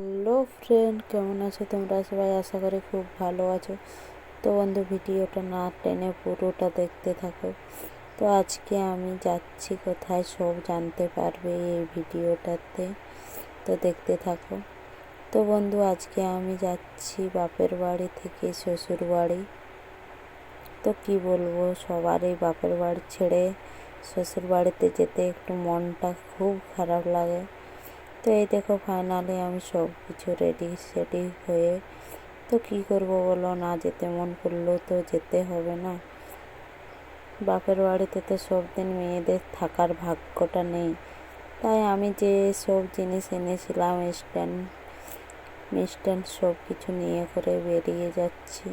Hello friend, কেমন আছো তোমরা? সবাই আশা করি খুব ভালো আছো। তো বন্ধু, ভিডিওটা না টেনে পুরোটা দেখতে থাকো। তো আজকে আমি যাচ্ছি কোথায় সব জানতে পারবে এই ভিডিওটাতে। তো দেখতে থাকো। তো বন্ধু, আজকে আমি যাচ্ছি বাপের বাড়ি থেকে শ্বশুর বাড়ি। তো কি বলব, সবারই বাপের বাড়ি ছেড়ে শ্বশুর বাড়িতে যেতে একটু মনটা খুব খারাপ লাগে। তো এই দেখো ফাইনালি আমি সব কিছু রেডি সেডি হয়ে তো কি করব বলো? না যেতে মন করল তো যেতে হবে না। বাপের বাড়িতে তো সব দিন মেয়েদের থাকার ভাগ্যটা নেই। তাই আমি যে সব জিনিস এনেছিলাম স্ট্যান্ড মিস্ট্যান্ড সব কিছু নিয়ে করে বেরিয়ে যাচ্ছি।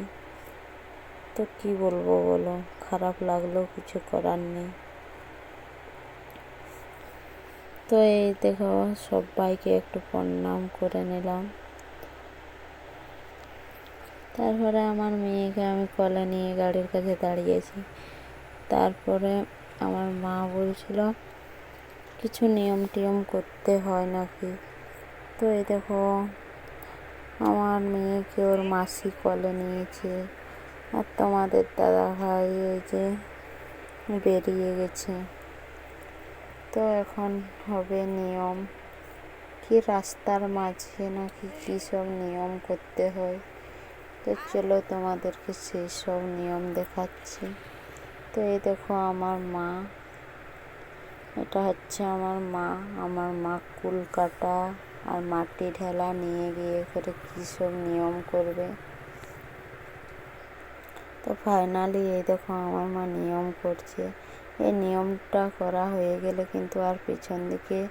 তো কি বলব বলো? খারাপ লাগলেও কিছু করার নেই। তো এই দেখো, সবাইকে একটু প্রণাম করে নিলাম। তারপরে আমার মেয়েকে আমি কলে নিয়ে গাড়ির কাছে দাঁড়িয়েছি। তারপরে আমার মা বলছিল, কিছু নিয়ম টিয়ম করতে হয় নাকি? তো এই দেখো, আমার মেয়েকে ওর মাসি কলে নিয়েছে। আর তোমাদের দাদা ভাই এই যে বেরিয়ে গেছে। তো এখন হবে নিয়ম। কি রাস্তার মাঝে নাকি কী সব নিয়ম করতে হয়? তো চলো তোমাদেরকে সেই সব নিয়ম দেখাচ্ছি। তো এই দেখো আমার মা। এটা হচ্ছে আমার মা। আমার মা কুল কাটা আর মাটি ঢেলা নিয়ে গিয়ে করে কী সব নিয়ম করবে। তো ফাইনালি এই দেখো আমার মা নিয়ম করছে। এই নিয়মটা করা হয়ে গেলে কিন্তু আর পিছন দিকে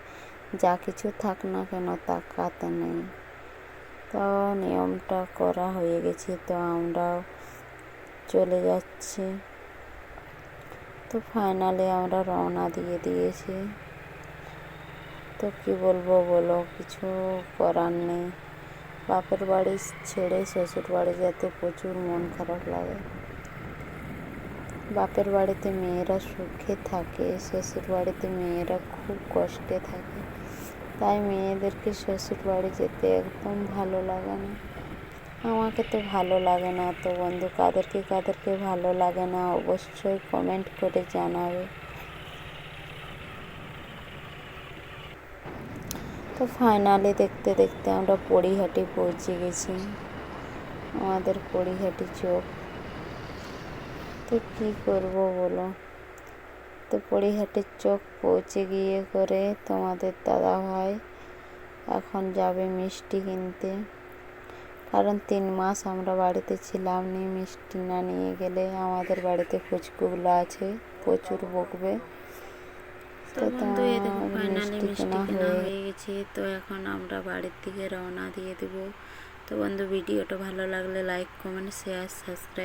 যা কিছু থাক না কেন তাকাতে নেই। তো নিয়মটা করা হয়ে গেছে, তো আমরাও চলে যাচ্ছি। তো ফাইনালি আমরা রওনা দিয়ে দিয়েছি। তো কি বলব বলো, কিছু করার নেই। বাপের বাড়ি ছেড়ে শ্বশুর বাড়ি যেতে প্রচুর মন খারাপ লাগে। বাপের বাড়িতে মেয়েরা সুখে থাকে শ্বশুর বাড়িতে মেয়েরা খুব কষ্টে থাকে। তাই মেয়েদেরকে শ্বশুর বাড়ি যেতে একদম ভালো লাগে না। আমাকে তো ভালো লাগে না, তো বন্ধু, কাদেরকে কাদেরকে ভালো লাগে না অবশ্যই কমেন্ট করে জানাবে। তো ফাইনালি দেখতে দেখতে আমরা পরিহাটি পৌঁছে গেছি। আমাদের পরিহাটি চোখ তো কী করব বলো? তো পরিহাটের চোখ পৌঁছে গিয়ে করে তোমাদের দাদা ভাই এখন যাবে মিষ্টি কিনতে। কারণ তিন মাস আমরা বাড়িতে ছিলাম নি মিষ্টি না নিয়ে গেলে আমাদের বাড়িতে ফুচকুগুলো আছে প্রচুর বকবে। তো মিষ্টি কেনা হয়ে গেছে তো এখন আমরা বাড়ির দিকে রওনা দিয়ে দেবো। তো বন্ধু ভিডিওটা ভালো লাগলে লাইক কমেন্ট শেয়ার সাবস্ক্রাইব